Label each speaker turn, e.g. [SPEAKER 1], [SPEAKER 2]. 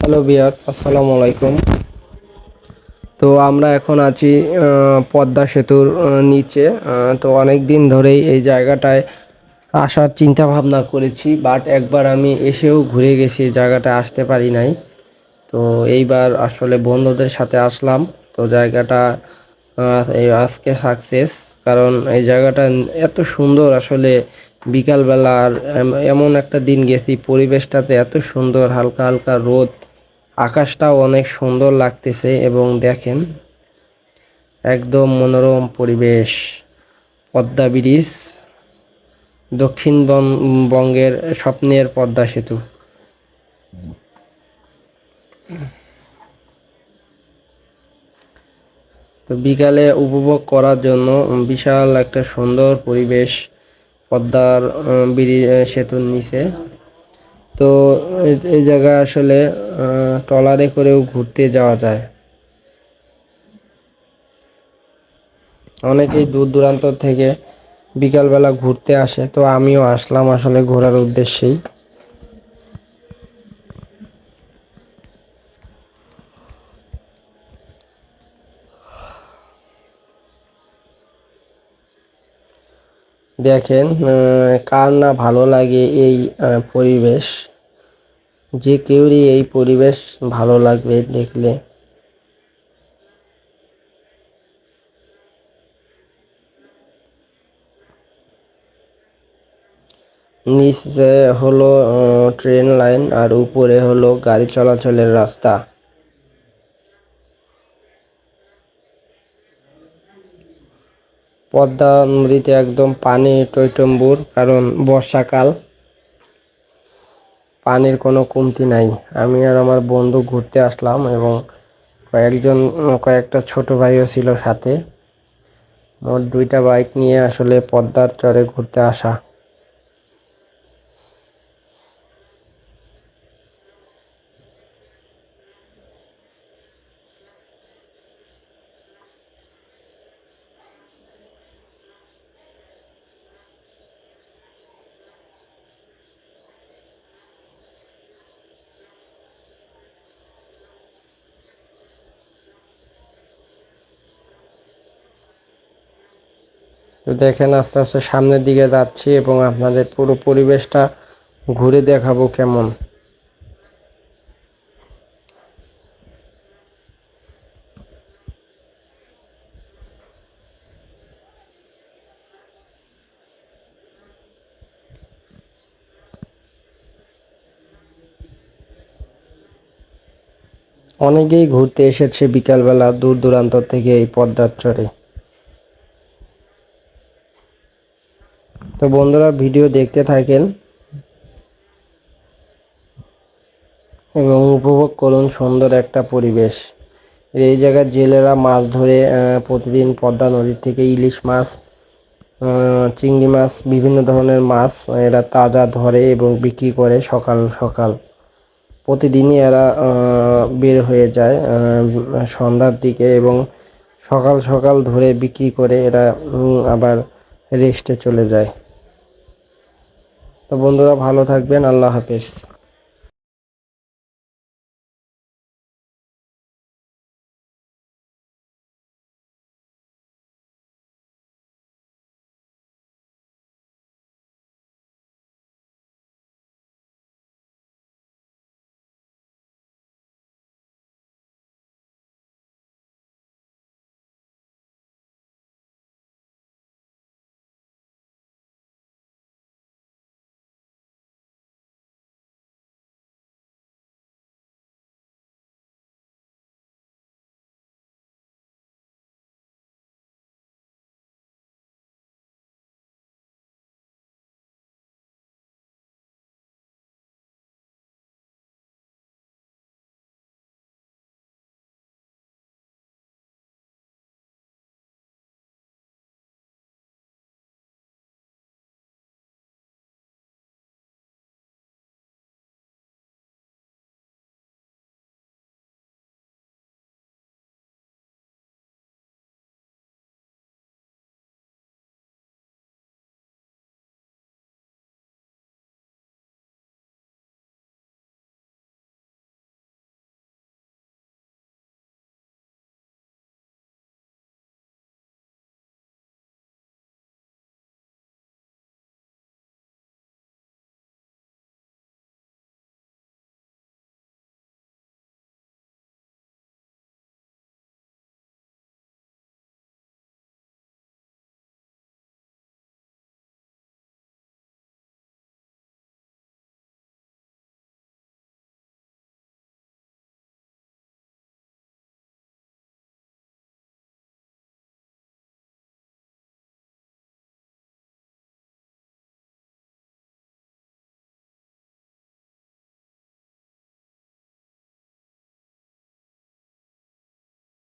[SPEAKER 1] Hello বিয়ার্স আসসালামু আলাইকুম তো আমরা এখন আছি পদ্মা সেতুর নিচে। তো অনেক দিন ধরেই এই জায়গাটায় আসার চিন্তা ভাবনা করেছি বাট একবার আমি এসেও ঘুরে গেছি, এই জায়গাটায় আসতে পারি নাই। তো এইবার আসলে বন্ধুদের সাথে আসলাম। তো জায়গাটা আজকে সাকসেস কারণ এই জায়গাটা এত সুন্দর আসলে। বিকালবেলা আর এমন একটা দিন গেছি, পরিবেশটাতে এত সুন্দর, হালকা হালকা রোদ। আকাশটাও অনেক সুন্দর লাগতেছে এবং দেখেন একদম মনোরম পরিবেশ। পদ্মা ব্রিজ দক্ষিণবঙ্গের স্বপ্নের পদ্মা সেতু। তো বিকালে উপভোগ করার জন্য বিশাল একটা সুন্দর পরিবেশ পদ্মার ব্রিজ, সেতুর নিচে। তো এই- জায়গায় আসলে ট্রলারে করেও ঘুরতে যাওয়া যায়। অনেকেই দূর দূরান্ত থেকে বিকালবেলা ঘুরতে আসে, তো আমিও আসলাম আসলে ঘোরার উদ্দেশ্যেই। দেখেন কার না ভালো লাগে এই পরিবেশ। যে কেউরই এই পরিবেশ ভালো লাগবে দেখলে। নিচে হলো ট্রেন লাইন আর উপরে হলো গাড়ি চলাচলের রাস্তা। পদ্মা নদীতে একদম পানি টইটম্বুর, কারণ বর্ষাকাল। পানির কোনো কমতি নাই। আমি আর আমার বন্ধু ঘুরতে আসলাম এবং কয়েকজন, কয়েকটা ছোট ভাইও ছিল সাথে। মোট দুইটা বাইক নিয়ে আসলে পদ্মার চরে ঘুরতে আসা। তো দেখেন আস্তে আস্তে সামনের দিকে যাচ্ছি এবং আপনাদের পুরো পরিবেশটা ঘুরে দেখাবো কেমন। অনেকেই ঘুরতে এসেছে বিকালবেলা দূর দূরান্ত থেকে এই পদ্মার চরে। তো বন্ধুরা ভিডিও দেখতে থাকেন এবং উপভোগ করুন সুন্দর একটা পরিবেশ। এই জায়গার জেলেরা মাছ ধরে প্রতিদিন পদ্মা নদী থেকে ইলিশ মাছ চিংড়ি মাছ, বিভিন্ন ধরনের মাছ এরা তাজা ধরে এবং বিক্রি করে সকাল সকাল। প্রতিদিনই এরা বের হয়ে যায় সন্ধ্যার দিকে এবং সকাল সকাল ধরে বিক্রি করে এরা আবার রেস্টে চলে যায়। তো বন্ধুরা ভালো থাকবেন আল্লাহ হাফেজ।